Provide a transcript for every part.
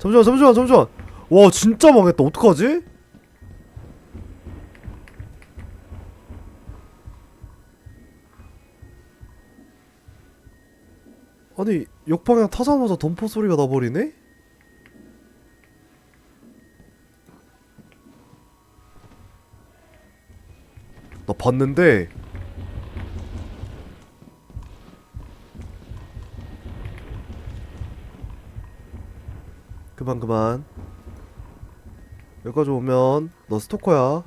잠시만 잠시만 잠시만 와 진짜 망했다 어떡하지? 아니 역방향 타자마자 덤퍼 소리가 나버리네? 나 봤는데 그만 그만. 여기까지 오면 너 스토커야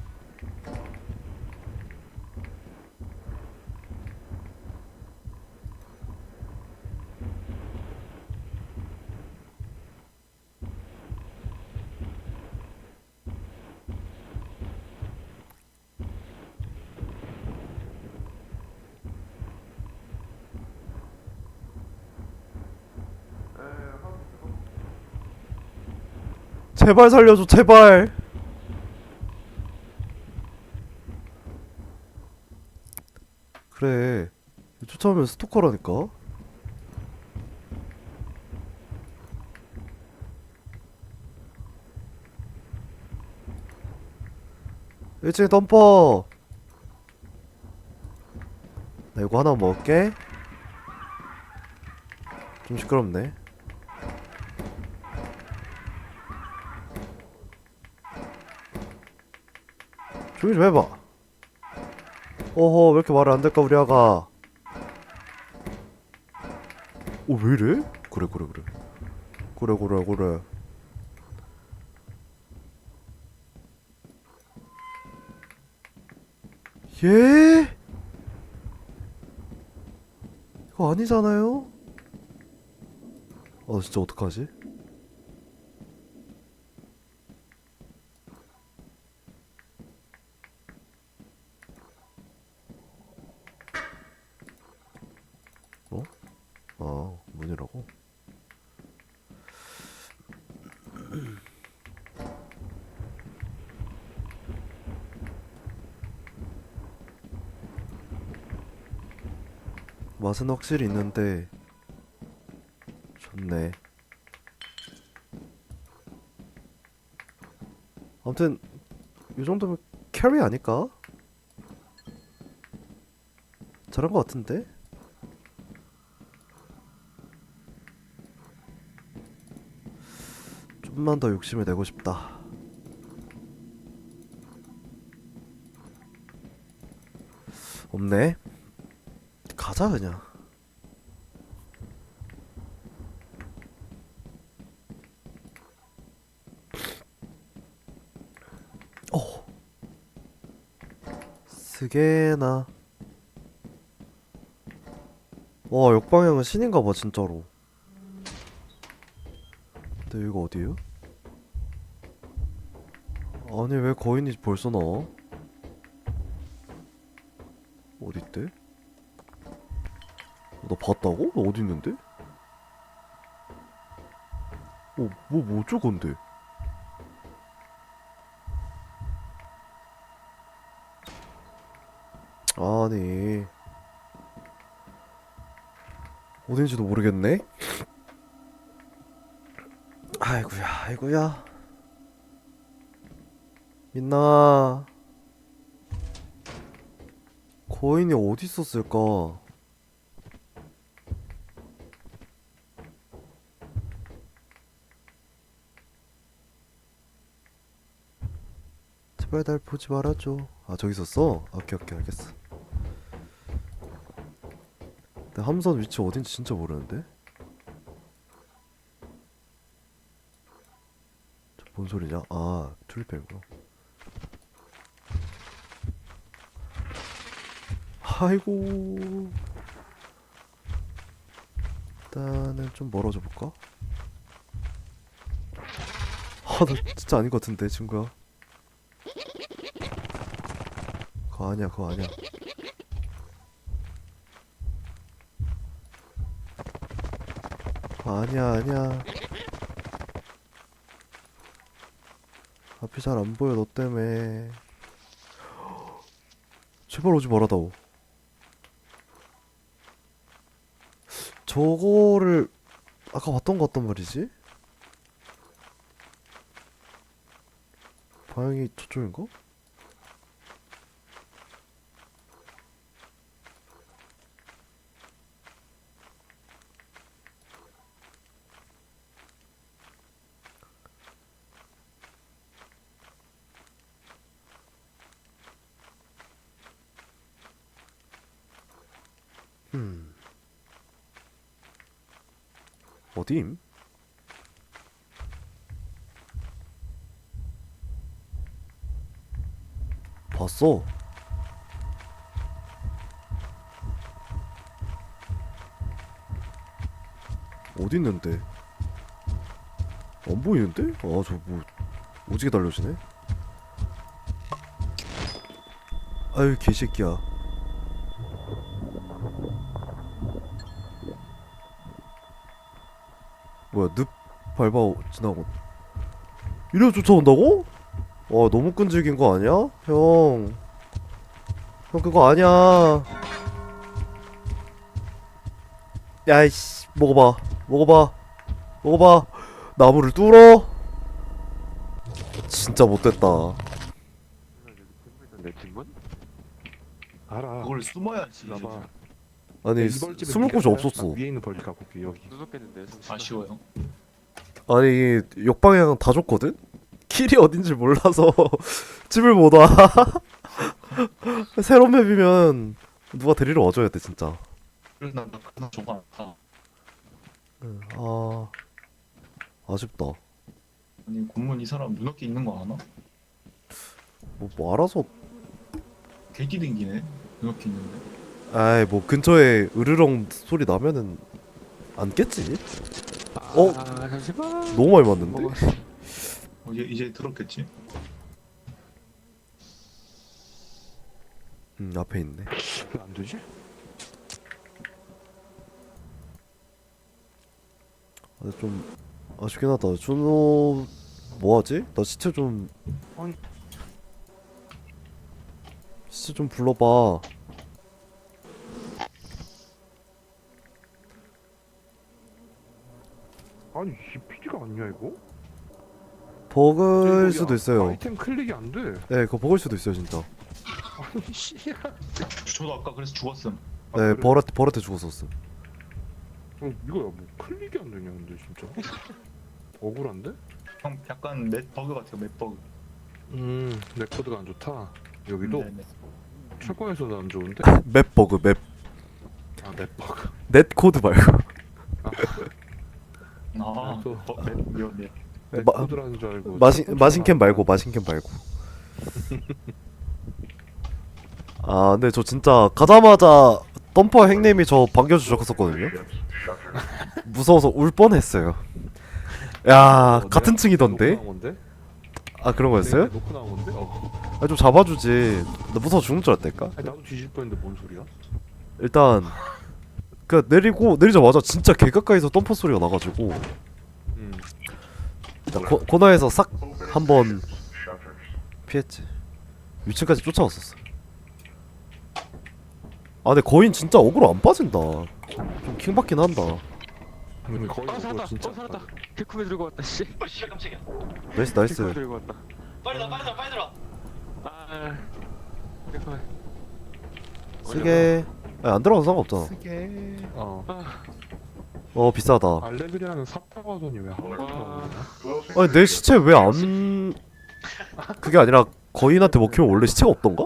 제발 살려줘 제발. 그래. 쫓아오면 스토커라니까. 일찍 덤퍼. 나 이거 하나 먹을게. 좀 시끄럽네 조용히 좀 해봐 어허 왜 이렇게 말을 안 될까 우리 아가 오왜 이래? 그래 그래 그래 그래 그래 그래 예? 이거 아니잖아요? 아 진짜 어떡하지? 어? 아 문이라고? 맛은 확실히 있는데 좋네. 아무튼 이 정도면 캐리 아닐까? 잘한 것 같은데? 좀만 더 욕심을 내고 싶다. 없네. 가자 그냥. 어. 스게나. 와 역방향은 신인가봐 진짜로. 근데 여기가 어디에요? 아니 왜 거인이 벌써 나와? 나 어디 있는데? 어, 뭐, 뭐 어쩔 건데? 아니 어딘지도 모르겠네? 아이구야 아이구야 민나 거인이 어디 있었을까? 제발 날 보지 말아줘. 아 저기 있었어? 아, 오케이 오케이 알겠어. 근데 함선 위치 어딘지 진짜 모르는데? 저뭔 소리냐? 아 툴리펜이구나. 아이고. 일단은 좀 멀어져 볼까? 아, 나 진짜 아닌 것 같은데, 친구야. 그거 아니야, 그거 아니야. 아니야, 아니야. 앞이 잘 안 보여, 너 때문에. 제발 오지 말아다오. 저거를 아까 봤던 것 같단 말이지? 방향이 저쪽인가? 음. 어디임? 봤어. 어디 있는데? 안 보이는데? 아, 저 뭐, 오지게 달려지네? 아유, 개새끼야. 뭐야, 늪 밟아 지나고. 이래 쫓아온다고? 와 너무 끈질긴 거 아니야? 형. 형 그거 아니야. 야이씨 먹어봐 먹어봐 먹어봐 나무를 뚫어 진짜 못됐다 내? 알아. 그걸 숨어야지. 나봐. 아니 이벌집에 숨을 곳이 없었어 위에 있는 벌집 갖고 올게 여기. 수속했는데 아쉬워요. 아니 역방향 다 줬거든? 길이 어딘지 몰라서 집을 못 와 새로운 맵이면 누가 데리러 와줘야 돼 진짜 나 그나 저거 아아 아쉽다 아니 공문 이 사람 눈앞에 있는 거 아나? 뭐, 뭐 알아서 개기 댕기네. 눈앞에 있는데. 아이 뭐 근처에 으르렁 소리 나면은 안 깼지? 어? 아 잠시만 너무 많이 맞는데? 먹었어. 어, 이제 이제 들었겠지? 음 앞에 있네 왜안 되지? 아, 좀 아쉽긴 하다 준호 뭐하지? 나 시체 좀 아니. 시체 좀 불러봐 아니 CPG가 아니야 이거? 버그일 수도 아- 있어요 아이템 클릭이 안 돼. 네 그거 버그일 수도 있어요 진짜 아니 씨야. 저도 아까 그래서 죽었음. 아, 네 그래? 버릇 버릇에 죽었었어 어, 이거야 뭐 클릭이 안 되냐 근데 진짜. 억울한데? 형 약간 맷 버그 같아요. 맷 버그. 음, 내 코드가 안 좋다. 여기도 네, 네. 최고에서도 안 좋은데? 맵 버그 맵 아, 내 버그. 넷 코드 말고 아, 또. 버, 맷 미안 미안. 내 마- 코드라는 줄 알고. 마신 첫 마신캔 말고 마신캔 말고 아 근데 저 진짜 가자마자 덤퍼 행님이 저 반겨주셨었거든요 무서워서 울 뻔했어요 야 어, 같은 층이던데 놓고 나온 건데? 아 그런 거였어요? 내가 놓고 나온 건데? 어. 아, 좀 잡아주지 나 무서워 죽는 줄 알았다니까 아니, 나도 뒤질 뻔했는데 뭔 소리야? 일단 그 내리고 내리자마자 진짜 개 가까이서 덤퍼 소리가 나가지고. 음. 일단 코, 코너에서 싹 한번 피했지. 위층까지 쫓아왔었어. 아 근데 거인 진짜 어그로 안 빠진다. 좀 킹받긴 한다. 근데 거의 아 그거 살았다. 진짜 어 살았다. 개쿠베 들고 왔다 씨. 어, 씨발 깜짝이야. 나이스 개쿠베 나이스 들고 왔다. 빨리 들어, 빨리 들어, 빨리 들어. 아 개쿠베 쓰게 아니, 안 들어가도 상관없잖아 어. 아어 비싸다 알레그리아는 하더니 왜 한국에 와. 나오냐? 아니 내 시체 왜 안 그게 아니라 거인한테 먹히면 원래 시체가 없던가?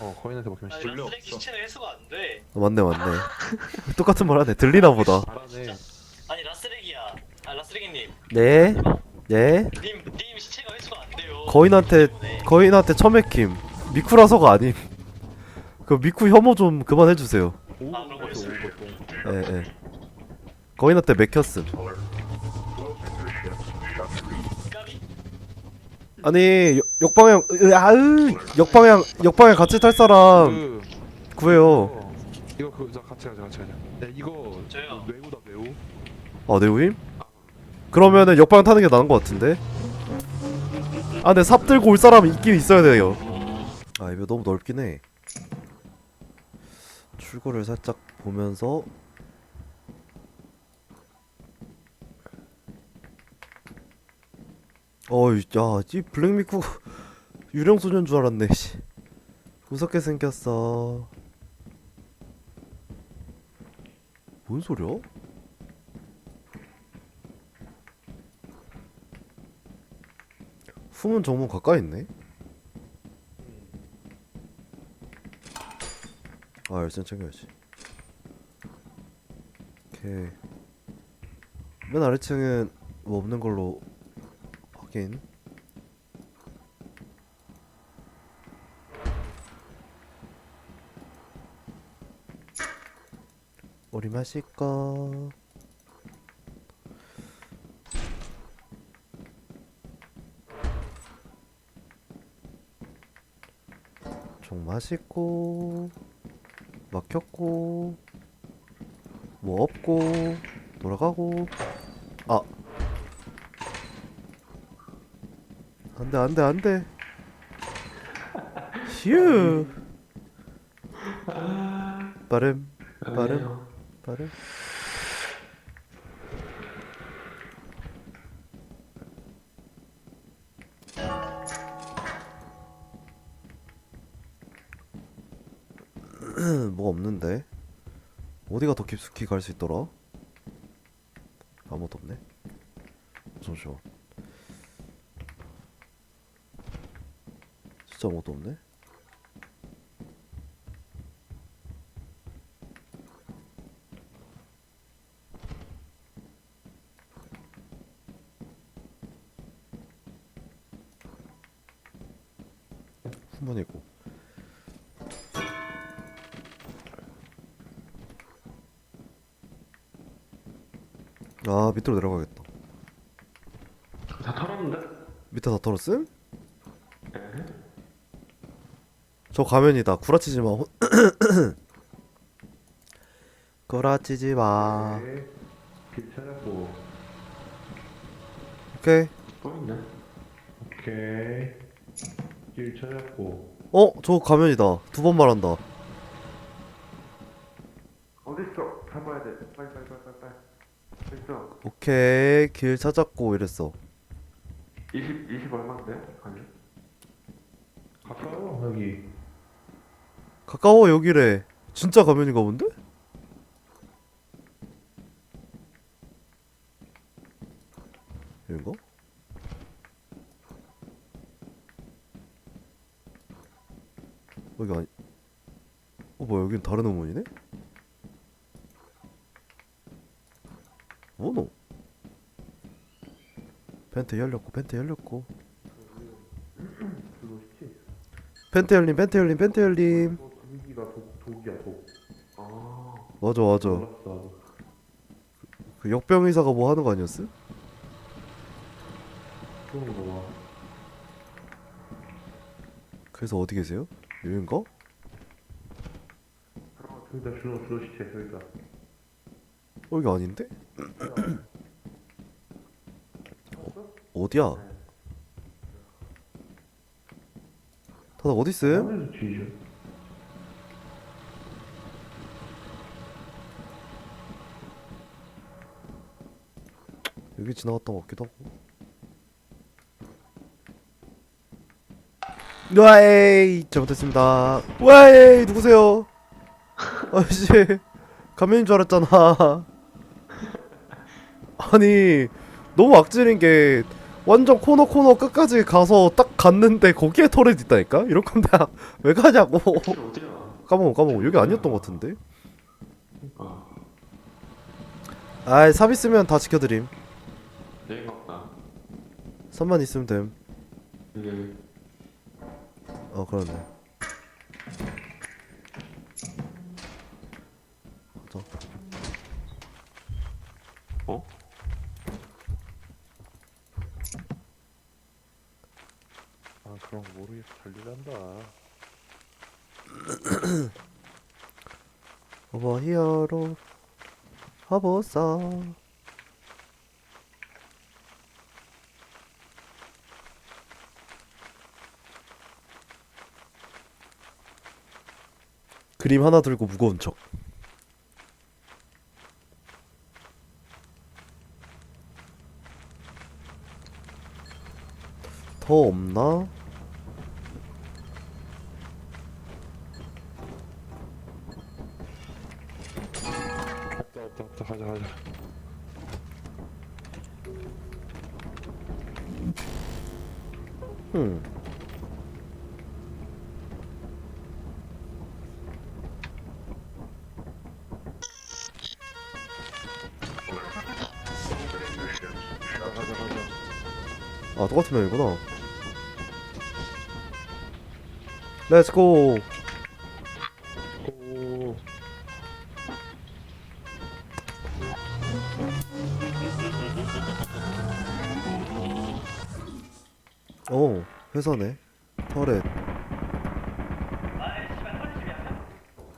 어 거인한테 먹히면 아니, 진짜. 시체는 해수가 안 돼. 어, 맞네 맞네 똑같은 말 하네 들리나 보다 잘하네 아니, 라스레기야. 아, 라스레기님. 네? 네? 님, 님 시체가 해수가 안 돼요. 거인한테 때문에. 거인한테 처맥힘 미쿠라서가 아님 그 미쿠 혐오 좀 그만해 주세요 아, 그런 거 있어요. 예 예 거인한테 맥혔음? 아니 역- 역방향 으, 아으 역방향 역방향 같이 탈 사람 그 구해요 이거, 이거 그 자 같이 가자 같이 가자 네 이거 저요. 매우다 매우 아 네우임? 그러면은 역방향 타는 게 나은 것 같은데 아 근데 삽 들고 올 사람이 있긴 있어야 돼요 아 이거 너무 넓긴 해 출구를 살짝 보면서 어이 야이 블랙미쿠 유령 소년 줄 알았네. 씨. 무섭게 생겼어. 뭔 소리야? 숨은 정문 가까이 있네. 아 열쇠 챙겨야지. 오케이. 맨 아래층은 뭐 없는 걸로 확인. 우리 마실까? 종 맛있고 막혔고 뭐 없고 돌아가고. 아. 안돼 안돼 안돼. 휴. 빠름 빠름 빠름 깊숙이 갈 수 있더라 아무것도 없네. 잠시만 진짜 아무것도 없네 후문이고 아 밑으로 내려가겠다 다 털었는데? 밑에 다 털었음? 저 가면이다 구라치지 마 혼- 구라치지 마 네. 길 찾았고 오케이 또 있네. 오케이. 길 찾았고. 어? 저 가면이다 두 번 말한다 어딨어? 잡아야 돼. 빨리 빨리 빨리 빨리 빨리. 됐어. 오케이 길 찾았고 이랬어 20 20 얼마인데? 아니. 가까워 여기. 가까워 여기래 진짜 가면인가 본데? 여긴가? 여기 아니 어 뭐야 여긴 다른 의문이네? 뭐노? 펜트 열렸고 펜트 열렸고 그거. 펜트 열림 펜트 열림 펜트 열림 어, 분위기가 독 독이야 독. 아. 맞아 맞아 몰랐어. 그 역병 의사가 뭐 하는 거 아니었어? 그런 거 봐. 그래서 어디 계세요? 여긴가? 아, 저기다 준호 준호 시체 저기다. 어, 여기 아닌데? 어, 어디야? 다들 어디 있음? 여기 지나갔던 것 같기도 하고. 와이 잘못했습니다. 와이 누구세요? 아씨 가면인 줄 알았잖아. 아니 너무 악질인 게 완전 코너 코너 끝까지 가서 딱 갔는데 거기에 터렛 있다니까? 이럴 건데 왜 가냐고. 어디야? 까먹어 까먹어 여기 아니었던 것 같은데. 아, 아이 삽 있으면 다 지켜드림. 내인 같다. 삽만 있으면 됨. 이게 어 그러네. 가자. 어? 아 그런 거 모르겠어 잘 일한다. 오버 히어로 하보사 그림 하나 들고 무거운 척. 더 없나? 아 똑같은 명이구나. 렛츠고 오어 회사네. 터렛.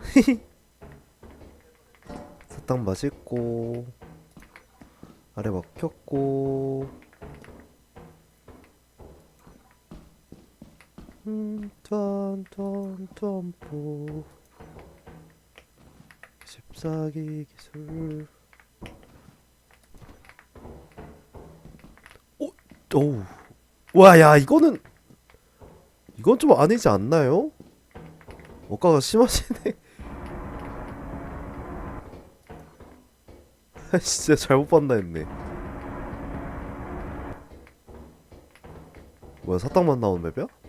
사탕 맛있고 아래 막혔고 턴턴턴포 14기 기술 오, 오우 와, 야, 이거는 이건 좀 아니지 않나요? 억가가 심하시네. 진짜 잘못 봤나 했네. 뭐야, 사탕만 나온 맵이야?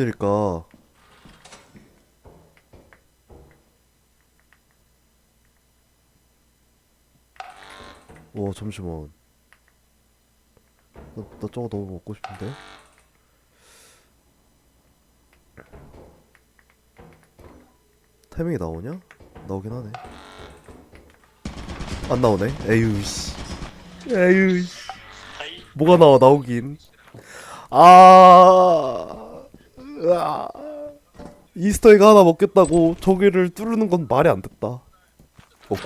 일일까? 와 잠시만. 나, 나 저거 너무 먹고 싶은데? 타이밍이 나오냐? 나오긴 하네. 안 나오네? 에휴 씨. 에휴 씨. 하이 뭐가 나와 나오긴. 아 으아. 이스터에그 하나 먹겠다고 저기를 뚫는 건 말이 안 됐다 어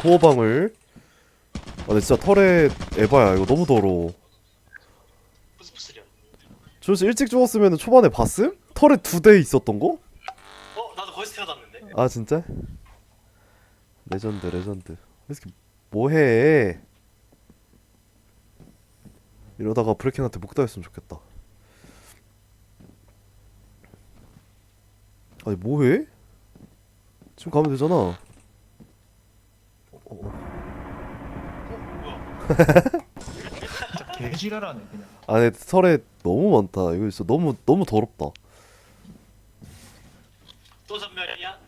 코어방을 아 근데 진짜 털에 에바야 이거 너무 더러워 저기서 일찍 죽었으면 초반에 봤음? 털에 두 대 있었던 거? 어 나도 거기서 태어났는데 아 진짜? 레전드 레전드 왜 이렇게 뭐해 이러다가 브레이킹한테 목 따였으면 좋겠다 아니 뭐해? 지금 가면 되잖아 어, 어. 진짜 개지랄하네 그냥 안에 털에 너무 많다 이거 진짜 너무 너무 더럽다 또 전멸이야?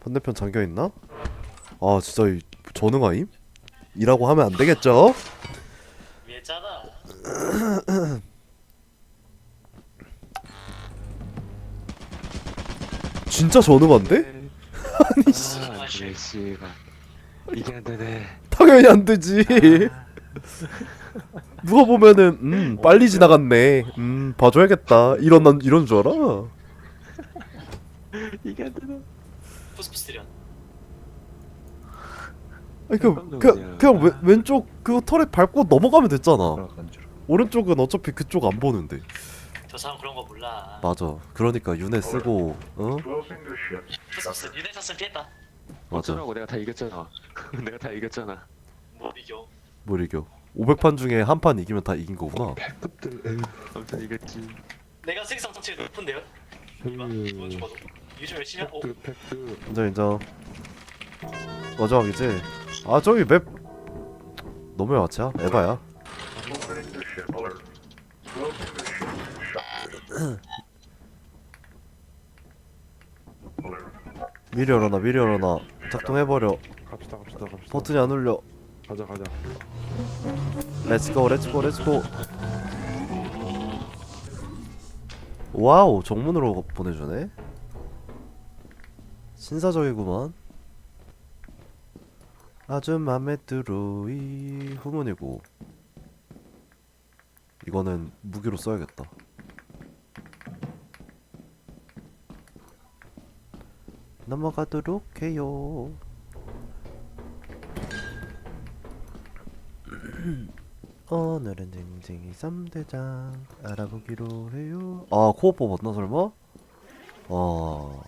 반대편 잠겨있나? 아 진짜 이 전응아임? 이라고 하면 안 되겠죠? 위에 짜 진짜 전응한데? 아니 아 그래 씨발 이게 안 되네 당연히 안 되지. 누가 보면은 음 빨리 지나갔네. 음 봐줘야겠다. 이런 난 이런 줄 알아. 이게 안 되네 푸스푸스려 아니 그 그. 그냥 왼, 왼쪽 그 털에 밟고 넘어가면 됐잖아. 줄 오른쪽은 어차피 그쪽 안 보는데. 저 사람 그런 거 몰라 맞아. 그러니까 윤회 쓰고 어 푸스푸스 유네 샀으면 피했다 맞아. 어쩌라고 내가 다 이겼잖아 내가 다 이겼잖아 못 이겨 뭘 이겨? 500판 중에 한 판 이기면 다 이긴 거구나. 에휴 아무튼 이겼지 내가 승성 성취가 높은데요? 이봐 죽어도 좀 열심히 하고 인정 인정. 마지막이지. 아 저기 맵 너무 야채야. 에바야. 미리 열어놔 미리 열어놔. 작동해버려. 갑시다 갑시다 갑시다. 버튼이 안 울려. 가자 가자. 렛츠고 렛츠고 렛츠고 와우 정문으로 보내주네. 신사적이구만. 아주 맘에 들어 이 후문이고. 이거는 무기로 써야겠다 넘어가도록 해요. 오늘은 쟁쟁이 3대장 알아보기로 해요. 아 코어 뽑았나 설마? 아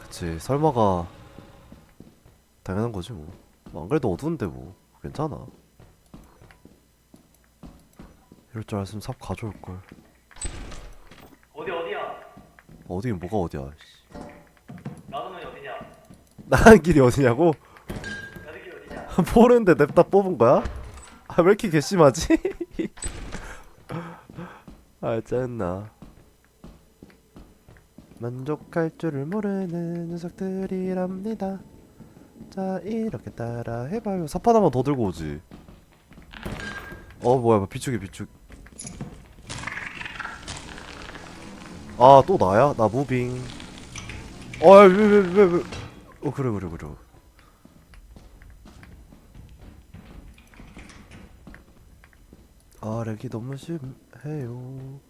그치 설마가 당연한 거지 뭐안 그래도 어두운데 뭐. 괜찮아. 이럴 줄 알았으면 삽 가져올 걸. 어디 뭐가 어디야? 씨. 나도는 어디냐? 나간 길이 어디냐고? 나도 길 어디냐? 모르는데 냅다 뽑은 거야? 아 왜 이렇게 괘씸하지? 아 짜증나 만족할 줄을 모르는 녀석들이랍니다 자 이렇게 따라 해봐요 삽 하나만 더 들고 오지 어 뭐야 비축이 비축 아 또 나야? 나 무빙. 어왜왜왜왜. 어 그래 그래 그래. 아 렉이 너무 심해요.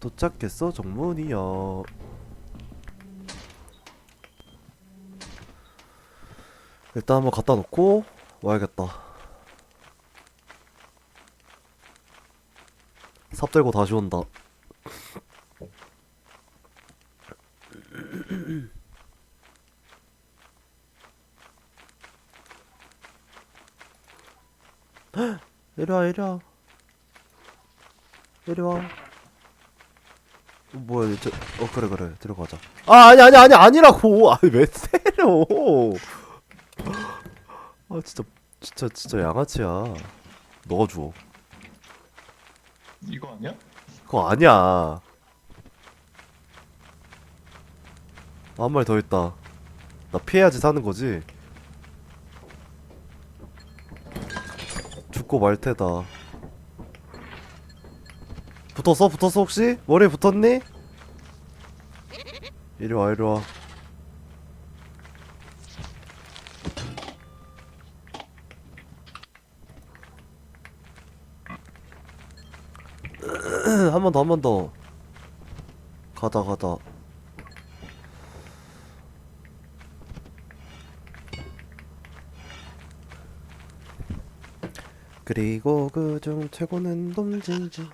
도착했어 정문이야 일단 한번 갖다 놓고 와야겠다. 삽 들고 다시 온다. 이리와 이리와. 이리와. 어, 뭐야 이제 어 그래 그래. 들어가자. 아 아니 아니 아니 아니라고. 아니 왜 때려 아 진짜 진짜 진짜 양아치야. 너가 주워 이거 아니야? 그거 아니야. 한 마리 더 있다. 나 피해야지 사는 거지? 죽고 말 테다. 붙었어? 붙었어 혹시? 머리에 붙었니? 이리 와 이리 와 한 번 더 한 번 더. 가다 가다. 그리고 그중 최고는 놈진지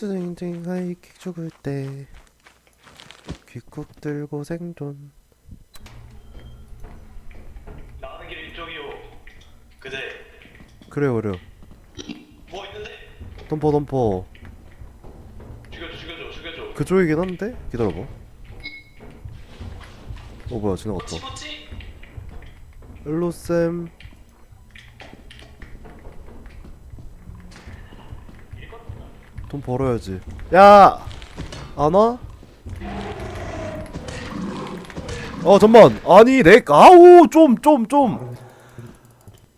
스징징 하이킥 죽을 때 귀쿡 들고 생존 나가는 길 이쪽이요. 그대 그래요 그래요 뭐 있는데? 덤퍼 덤퍼 죽여줘 죽여줘 죽여줘. 그쪽이긴 한데 기다려봐 어 뭐야 지나갔다 치고치? 일로쌤 돈 벌어야지 야! 안 와? 어 잠만 아니 렉 아우 좀 좀 좀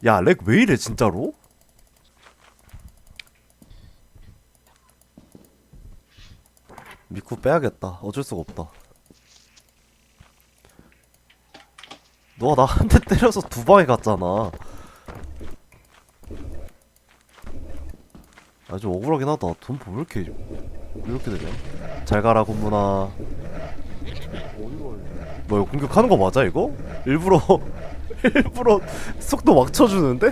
야 렉 왜 이래 진짜로? 미쿠 빼야겠다 어쩔 수가 없다 너가 나한대 때려서 두 방에 갔잖아 아주 억울하긴 하다 돈왜 이렇게 왜 이렇게 되냐 잘 가라 곰문아 뭐 이거 공격하는 거 맞아 이거? 일부러 일부러 속도 막 쳐주는데?